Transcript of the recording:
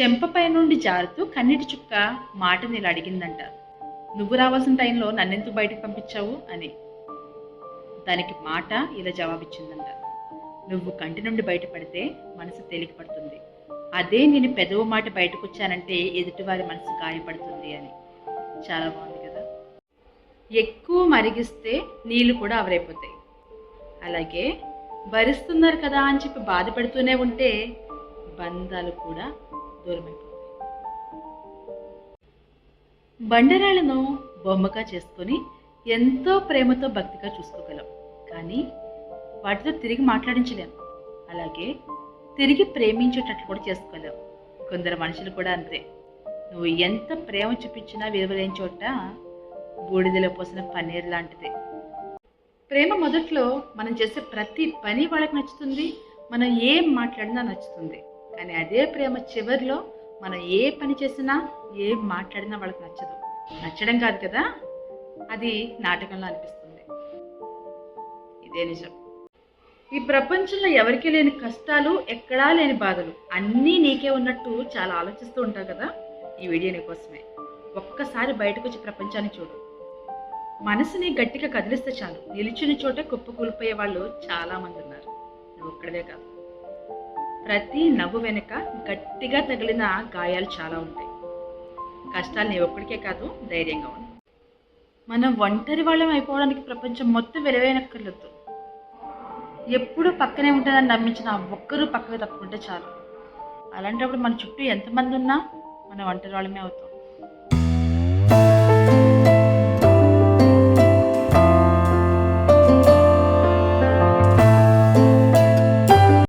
చెంపపై నుండి జారుతూ కన్నీటి చుక్క మాటని ఇలా అడిగిందంట. నువ్వు రావాల్సిన టైంలో నన్నెందుకు బయటకు పంపించావు? అని. దానికి మాట ఇలా జవాబిచ్చిందంట. నువ్వు కంటి నుండి బయటపడితే మనసు తేలికపడుతుంది అదే నేను పెదవు మాట బయటకు వచ్చానంటే ఎదుటివారి మనసు గాయపడుతుంది అని. చాలా బాగుంది కదా. ఎక్కువ మరిగిస్తే నీళ్ళు కూడా అవరైపోతాయి. అలాగే భరిస్తున్నారు కదా అని చెప్పి బాధపడుతూనే ఉంటే బంధాలు కూడా దూరమైపోయింది బండరాళ్ళను బొమ్మగా చేసుకొని ఎంతో ప్రేమతో భక్తిగా చూసుకోగలం. కానీ వాటితో తిరిగి మాట్లాడించలేం. అలాగే తిరిగి ప్రేమించేటట్లు కూడా చేసుకోలేం. కొందరు మనుషులు కూడా అంతే. నువ్వు ఎంత ప్రేమ చూపించినా విలువలేని చోట బూడిదలో పోసిన పన్నీర్ లాంటిదే. ప్రేమ మొదట్లో మనం చేసే ప్రతి పని వాళ్ళకి నచ్చుతుంది. మనం ఏం మాట్లాడినా నచ్చుతుంది. కానీ అదే ప్రేమ చివరిలో మనం ఏ పని చేసినా ఏం మాట్లాడినా వాళ్ళకి నచ్చదు. నచ్చడం కాదు కదా? అది నాటకంలో అనిపిస్తుంది. ఇదే నిజం. ఈ ప్రపంచంలో ఎవరికీ లేని కష్టాలు ఎక్కడా లేని బాధలు అన్నీ నీకే ఉన్నట్టు చాలా ఆలోచిస్తూ ఉంటావు కదా? ఈ వీడియో నీకోసమే ఒక్కసారి బయటకు వచ్చి ప్రపంచాన్ని చూడు. మనసుని గట్టిగా కదిలిస్తే చాలు. నిలిచిన చోటే కుప్పకూలిపోయే వాళ్ళు చాలా మంది ఉన్నారు. నువ్వు ఒక్కడవే కాదు. ప్రతి నవ్వు వెనుక గట్టిగా తగిలిన గాయాలు చాలా ఉంటాయి. కష్టాలు నీ ఒక్కడికే కాదు ధైర్యంగా ఉంది మనం ఒంటరి వాళ్ళం అయిపోవడానికి ప్రపంచం మొత్తం విలువైనక్కర్లేదు ఎప్పుడు పక్కనే ఉంటుందని నమ్మించిన ఒక్కరూ పక్కకు తప్పుకుంటే చాలు. అలాంటప్పుడు మన చుట్టూ ఎంతమంది ఉన్నా మనం ఒంటరి వాళ్ళమే అవుతాం.